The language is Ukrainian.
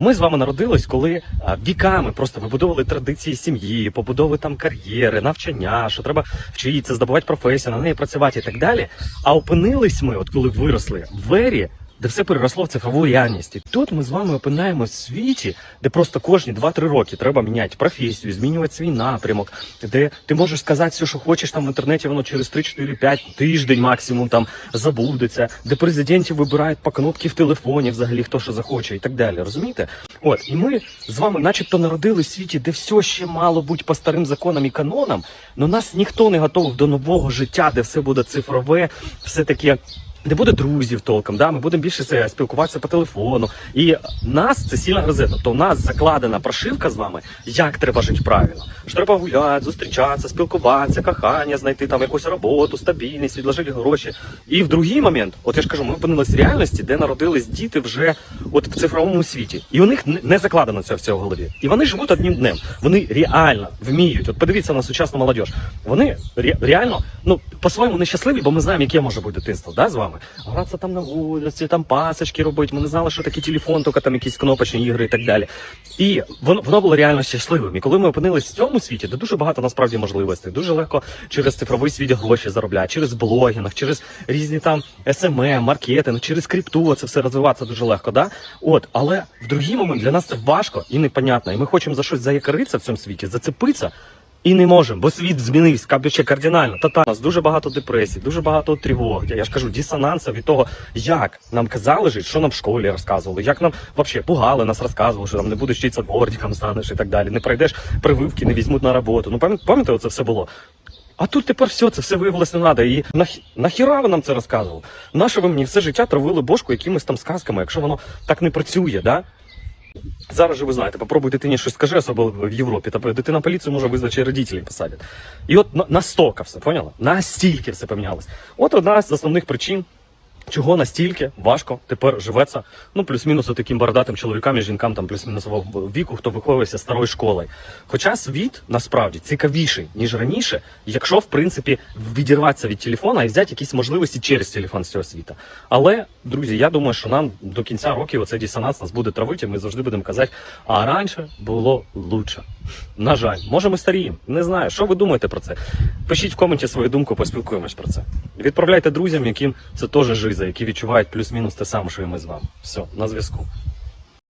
Ми з вами народились, коли а, віками просто вибудовували традиції сім'ї, побудови там кар'єри, навчання, що треба вчитися, здобувати професію, на неї працювати і так далі. А опинились ми, от коли виросли в ері, де все переросло в цифрову реальність. І тут ми з вами опинаємось в світі, де просто кожні 2-3 роки треба міняти професію, змінювати свій напрямок, де ти можеш сказати все, що хочеш там в інтернеті, воно через 3-4-5 тиждень максимум там забудеться, де президентів вибирають по кнопці в телефоні, взагалі хто що захоче і так далі. Розумієте? От і ми з вами, начебто, народились в світі, де все ще мало бути по старим законам і канонам, але нас ніхто не готовий до нового життя, де все буде цифрове, все таке. Не буде друзів толком, да? ми будемо більше спілкуватися по телефону. І нас це сильно грозе. Тобто у нас закладена прошивка з вами, як треба жити правильно. Що треба гуляти, зустрічатися, спілкуватися, кохання, знайти там якусь роботу, стабільність, відложити гроші. І в другий момент, от я ж кажу, ми опинилися в реальності, де народились діти вже от в цифровому світі. І у них не- закладено це в цій голові. І вони живуть одним днем. Вони реально вміють. От подивіться на сучасну молодь. Вони ре- реально, ну по-своєму нещасливі, бо ми знаємо, яке може бути дитинство, да, з вами. Гратися там на вулиці, там пасочки робити. Ми не знали, що таке телефон, тільки там якісь кнопочні ігри і так далі. І воно, воно було реально щасливим. І коли ми опинились в цьому світі, де дуже багато насправді можливостей, дуже легко через цифровий світ гроші заробляти, через блогінг, через різні там SMM, маркетинг, через крипту, це все розвиватися дуже легко. Да? От, але в другий момент для нас це важко і непонятно. І ми хочемо за щось заякоритися в цьому світі, зацепитися. І не можемо, бо світ змінився капюче кардинально. У нас дуже багато депресій, дуже багато тривог. Я ж кажу, дисонанса від того, як нам казали жити, що нам в школі розказували, як нам взагалі пугали нас розказували, що там не будеш вчитися дворником станеш і так далі. Не пройдеш прививки, не візьмуть на роботу. Ну пам'ятаєте, це все було. А тут тепер все, це все виявилось не треба. І нах... нахіра ви нам це розказували? Нащо ви мені все життя травили бошку якимись там сказками, якщо воно так не працює, да? Зараз же ви знаєте, попробуй дитині щось скажи, особливо в Європі, та дитина поліцію може визвати, і родителі посадять. І от на- настільки все, поняла? Настільки все помінялось. От одна з основних причин, чого настільки важко тепер живеться, ну, плюс-мінус таким бородатим чоловікам і жінкам, там плюс-мінусового віку, хто виховується старою школою. Хоча світ насправді цікавіший, ніж раніше, якщо, в принципі, відірватися від телефона і взяти якісь можливості через телефон з цього світа. Але, друзі, я думаю, що нам до кінця років оцей дисонанс нас буде травити, і ми завжди будемо казати, а раніше було лучше. На жаль, може ми старіємо. Не знаю. Що ви думаєте про це? Пишіть в коменті свою думку, поспілкуємось про це. Відправляйте друзям, яким це теж жиза, які відчувають плюс-мінус те саме, що і ми з вами. Все, на зв'язку.